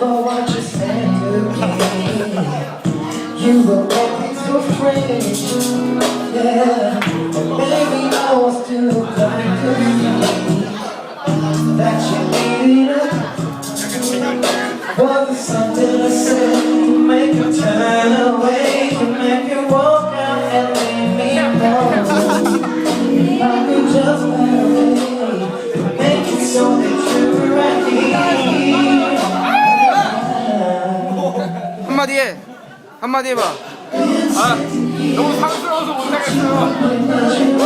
remember what you said to me. You were always so strange, yeah. And maybe I was too blind to see that you needed it. Was it something to say to make you turn away, to make you walk out and leave 한마디 해. 한마디 해봐. 아, 너무 상스러워서 못하겠어요.